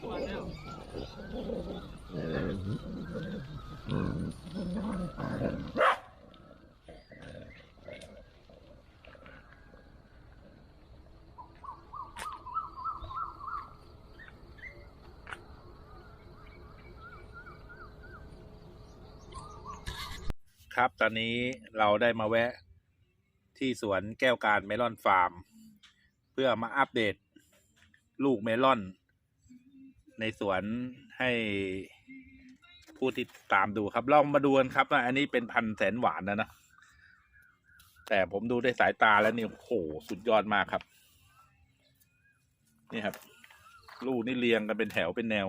ครับตอนนี้เราได้มาแวะที่สวนแก้วการเมลอนฟาร์ม เพื่อมาอัปเดตลูกเมลอน ในสวนให้ผู้ที่ตามดูครับลองมาดูกันครับว่าอันนี้เป็นพันแสนหวานนะนะแต่ผมดูด้วยสายตาแล้วนี่โอ้โหสุดยอดมากครับ นี่ครับ ลูกนี่เรียงกันเป็นแถวเป็นแนว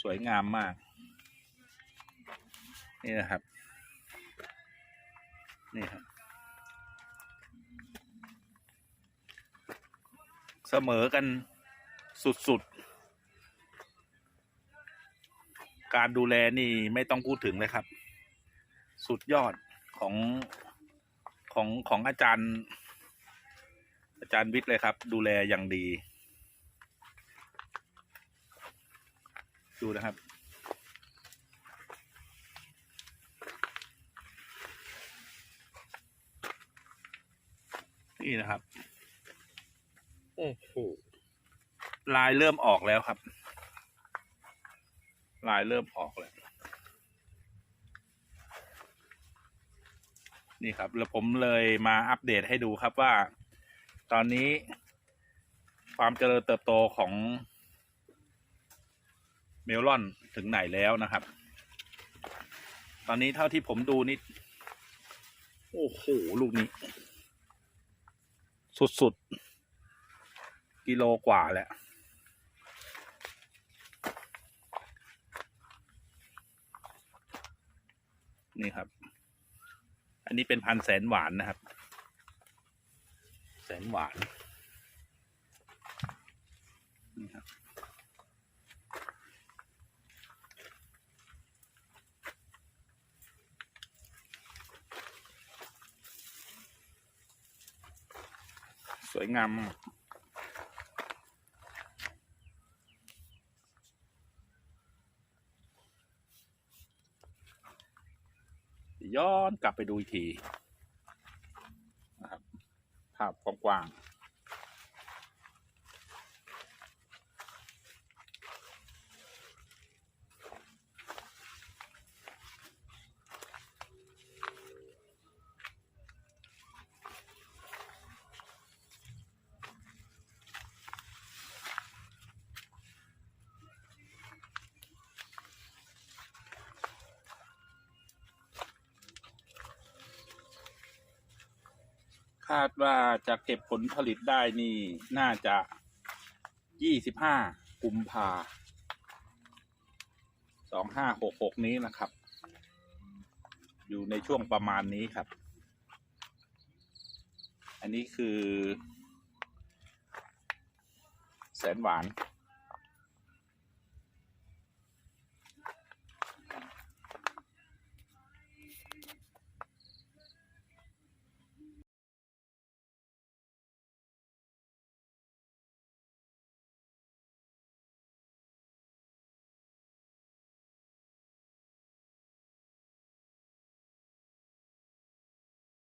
สวยงามมาก นี่นะครับ นี่ครับเสมอกันสุด ๆ การดูแลนี่ไม่ต้องพูดถึงเลยครับ สุดยอดของของของอาจารย์ อาจารย์วิทย์เลยครับ ดูแลอย่างดี ดูนะครับนี่นะครับ โอ้โห ลายเริ่มออกแล้วครับ ลายเริ่มออกแล้วนี่ครับ แล้วผมเลยมาอัปเดตให้ดูครับว่า ตอนนี้ ความเจริญเติบโตของเมลอนถึงไหนแล้วนะครับ ตอนนี้เท่าที่ผมดูนี่โอ้โห ลูกนี้ สุด ๆ กิโลกว่า แล้ว นี่ครับ อันนี้เป็นพันแสนหวานนะครับ แสนหวานนี่ครับสวยงามมาก ย้อนกลับไปดูอีกทีนะครับภาพกว้างๆาดว่าจะเก็บผลผลิตได้นี่น่าจะยี่สิบห้ากุมภาสองห้าหกหกนี้นะครับ อยู่ในช่วงประมาณนี้ครับ อันนี้คือ แสนหวาน